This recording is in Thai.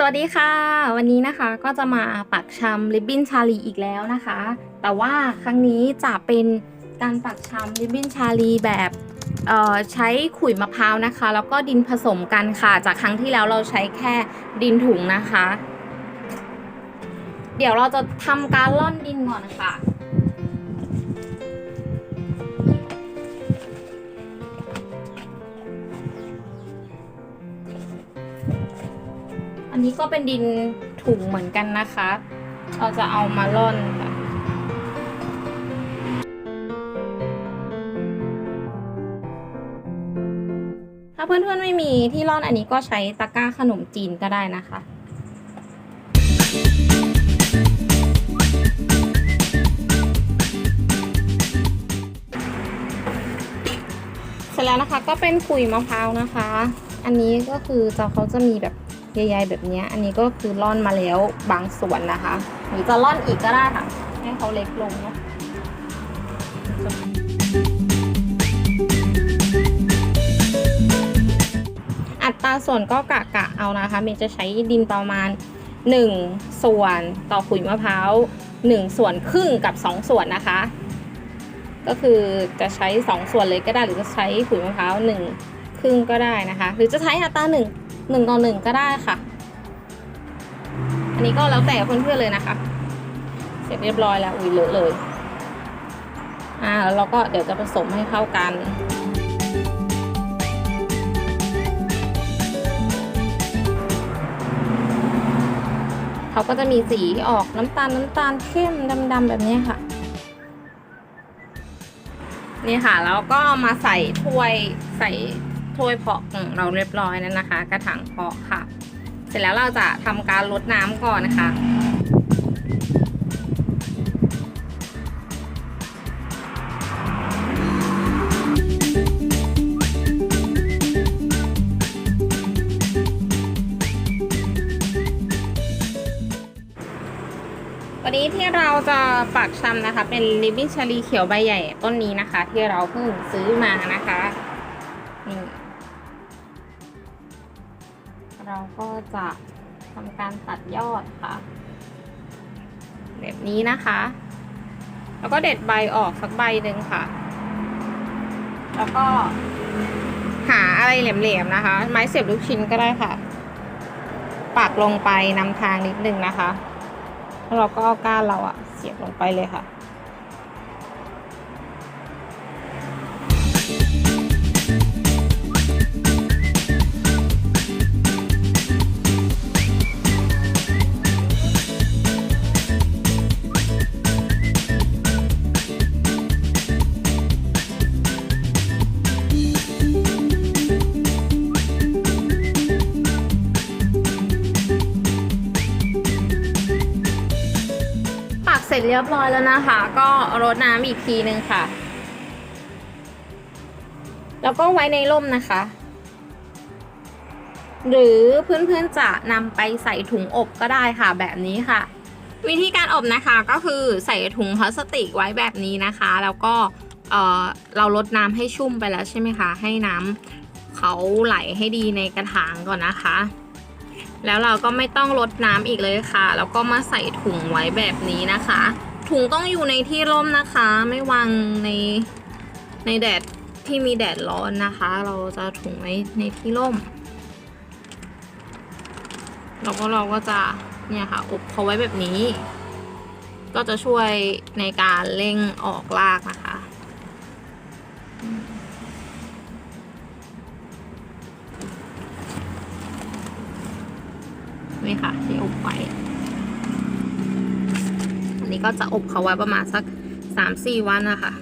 สวัสดีค่ะ วันนี้นะคะก็จะมาปักชำริบบิ้นชาลีอีกแล้วนะคะ แต่ว่าครั้งนี้จะเป็นการปักชำริบบิ้นชาลีแบบเอ่อใช้ขุยมะพร้าวนะคะ แล้วก็ดินผสมกันค่ะ จากครั้งที่แล้วเราใช้แค่ดินถุงนะคะ เดี๋ยวเราจะทำการล่อนดินก่อนนะค่ะ นนี้ก็เป็นดินถุงเหมือนกันนะคะ เราจะเอามาร่อนค่ะถ้าเพื่อนๆไม่มีที่ร่อนอันนี้ก็ใช้ตะกร้าขนมจีนก็ได้นะคะเสร็จแล้วนะคะก็เป็นขุยมะพร้าวนะคะ อันนี้ก็คือจะเขาจะมีแบบ ใยๆแบบนี้อันนี้ก็คือร่อนมาแล้วบางส่วนนะคะ หรือจะร่อนอีกก็ได้ค่ะ ให้เขาเล็กลงเนาะอัตราส่วนก็กะกะเอานะคะเมย์จะใช้ดินประมาณ 1 ส่วนต่อขุยมะพร้าว1ส่วนครึ่งกับ 2 ส่วนนะคะ ก็คือจะใช้ 2 ส่วนเลยก็ได้หรือจะใช้ขุยมะพร้าว1ครึ่งก็ได้นะคะ หรือจะใช้อัตรา1 1ต่อ1ก็ได้ค่ะ อันนี้ก็แล้วแต่เพื่อนๆเลยนะคะ เสร็จเรียบร้อยแล้ว อุ้ยเลอะเลย อ่าแล้วเราก็เดี๋ยวจะผสมให้เข้ากันเขาก็จะมีสีที่ออกน้ำตาลน้ำตาลเข้มดำๆแบบนี้ค่ะ นี่ค่ะ แล้วก็มาใส่ถ้วยใส่ ถ้วยเพาะของเราเรียบร้อยนั่นนะคะ กระถางเพาะค่ะ เสร็จแล้วเราจะทำการลดน้ำก่อนนะคะวันนี้ที่เราจะปักชำนะคะ เป็นริบบิ้นชาลีเขียวใบใหญ่ต้นนี้นะคะ ที่เราเพิ่งซื้อมานะคะนี่ เราก็จะทำการตัดยอดค่ะ แบบนี้นะคะ แล้วก็เด็ดใบออกสักใบหนึ่งค่ะ แล้วก็หาอะไรแหลมๆนะคะ ไม้เสียบลูกชิ้นก็ได้ค่ะปักลงไปนำทางนิดนึงนะคะ แล้วเราก็เอาก้านเราอะเสียบลงไปเลยค่ะ ร็จเรียบร้อยแล้วนะคะ ก็รดน้ำอีกทีนึงค่ะ แล้วก็ไว้ในร่มนะคะ หรือเพื่อนๆจะนำไปใส่ถุงอบก็ได้ค่ะแบบนี้ค่ะ วิธีการอบนะคะก็คือใส่ถุงพลาสติกไว้แบบนี้นะคะ แล้วก็เออเราลดน้ำให้ชุ่มไปแล้วใช่ไหมคะ ให้น้ำเขาไหลให้ดีในกระถางก่อนนะคะ แล้วเราก็ไม่ต้องลดน้ำอีกเลยค่ะ แล้วก็มาใส่ถุงไว้แบบนี้นะคะ ถุงต้องอยู่ในที่ร่มนะคะ ไม่วางในในแดดที่มีแดดร้อนนะคะ เราจะถุงไว้ในที่ร่มแล้วก็เราก็จะเนี่ยค่ะอบเขาไว้แบบนี้ ก็จะช่วยในการเร่งออกรากนะคะ ไหมค่ะที่อบไว้ อันนี้ก็จะอบเขาไว้ประมาณสักสามสี่วันนะคะ